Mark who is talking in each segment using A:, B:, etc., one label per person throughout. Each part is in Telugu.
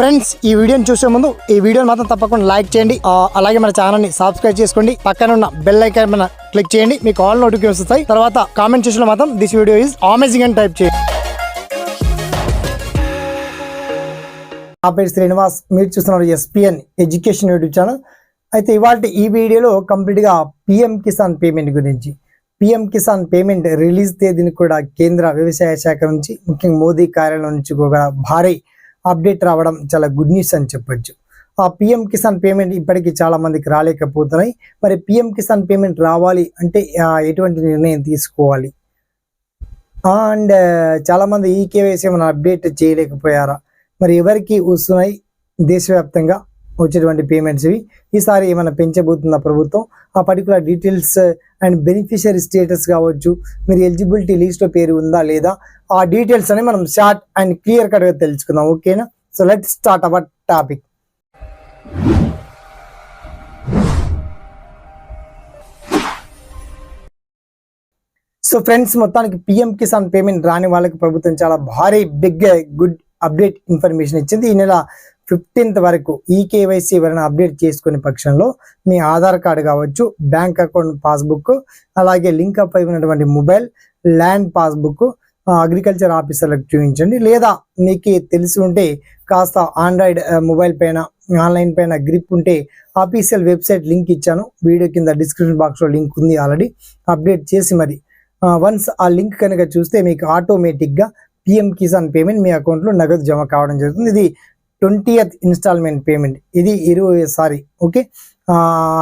A: ఫ్రెండ్స్ ఈ వీడియోని చూసే ముందు ఈ వీడియోని మాత్రం తప్పకుండా లైక్ చేయండి. అలాగే మన ఛానల్ని సబ్స్క్రైబ్ చేసుకోండి. పక్కన ఉన్న బెల్ ఐకాన్ మన క్లిక్ చేయండి. మీకు ఆల్ నోటిఫికేషన్ వస్తాయి. తర్వాత కామెంట్ చేసిన మాత్రం దిస్ వీడియో ఈజ్ అమేజింగ్ అని టైప్ చేయండి. నా పేరు శ్రీనివాస్. మీరు చూస్తున్నారు ఎస్పిఎన్ ఎడ్యుకేషన్ యూట్యూబ్ ఛానల్. అయితే ఇవాళ ఈ వీడియోలో కంప్లీట్గా పిఎం కిసాన్ పేమెంట్ గురించి. పిఎం కిసాన్ పేమెంట్ రిలీజ్ తేదీని కూడా కేంద్ర వ్యవసాయ శాఖ నుంచి ముఖ్యంగా మోదీ కార్యాలయం నుంచి కూడా భారీ అప్డేట్ రావడం చాలా గుడ్ న్యూస్ అని చెప్పొచ్చు. ఆ పిఎం కిసాన్ పేమెంట్ ఇప్పటికీ చాలా మందికి రాలేకపోతున్నాయి. మరి పిఎం కిసాన్ పేమెంట్ రావాలి అంటే ఎటువంటి నిర్ణయం తీసుకోవాలి? అండ్ చాలా మంది ఈ కేవైసీ ఏమైనా అప్డేట్ చేయలేకపోయారా? మరి ఎవరికి వస్తున్నాయి దేశవ్యాప్తంగా? వచ్చేటువంటి పేమెంట్స్ ఇవి. ఈసారి ఏమైనా పెంచబోతుందా ప్రభుత్వం? ఆ particular details and beneficiary status కావచ్చు మీరు ఎలిజిబిలిటీ లిస్ట్లో పేరు ఉందా లేదా ఆ డీటెయిల్స్ అని మనం షార్ట్ అండ్ క్లియర్ కట్గా తెలుసుకుందాం ఓకేనా so let start our topic so friends మొత్తానికి పిఎం కిసాన్ పేమెంట్ రాని వాళ్ళకి ప్రభుత్వం చాలా భారీ బిగ్ గుడ్ అప్డేట్ ఇన్ఫర్మేషన్ ఇచ్చింది. ఈ నెల ఫిఫ్టీన్త్ వరకు ఈ కేవైసీ ఎవరైనా అప్డేట్ చేసుకునే పక్షంలో మీ ఆధార్ కార్డు కావచ్చు బ్యాంక్ అకౌంట్ పాస్బుక్ అలాగే లింక్ అప్ అయి ఉన్నటువంటి మొబైల్ ల్యాండ్ పాస్బుక్ అగ్రికల్చర్ ఆఫీసర్లకు చూపించండి. లేదా మీకు తెలిసి ఉంటే కాస్త ఆండ్రాయిడ్ మొబైల్ పైన ఆన్లైన్ పైన గ్రిప్ ఉంటే ఆఫీషియల్ వెబ్సైట్ లింక్ ఇచ్చాను. వీడియో కింద డిస్క్రిప్షన్ బాక్స్లో లింక్ ఉంది ఆల్రెడీ. అప్డేట్ చేసి మరి వన్స్ ఆ లింక్ కనుక చూస్తే మీకు ఆటోమేటిక్గా పిఎం కిసాన్ పేమెంట్ మీ అకౌంట్లో నగదు జమ కావడం జరుగుతుంది. ఇది ట్వంటీయత్ ఇన్స్టాల్మెంట్ పేమెంట్. ఇది ఇరవై సారీ ఓకే?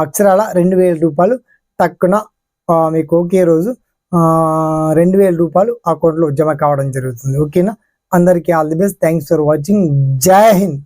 A: అక్షరాల రెండు వేల రూపాయలు తక్కువ మీకు ఒకే రోజు ఆ, రెండు వేల రూపాయలు అకౌంట్లో జమ కావడం జరుగుతుంది ఓకేనా? అందరికీ all the best. Thanks for watching. జై హింద్.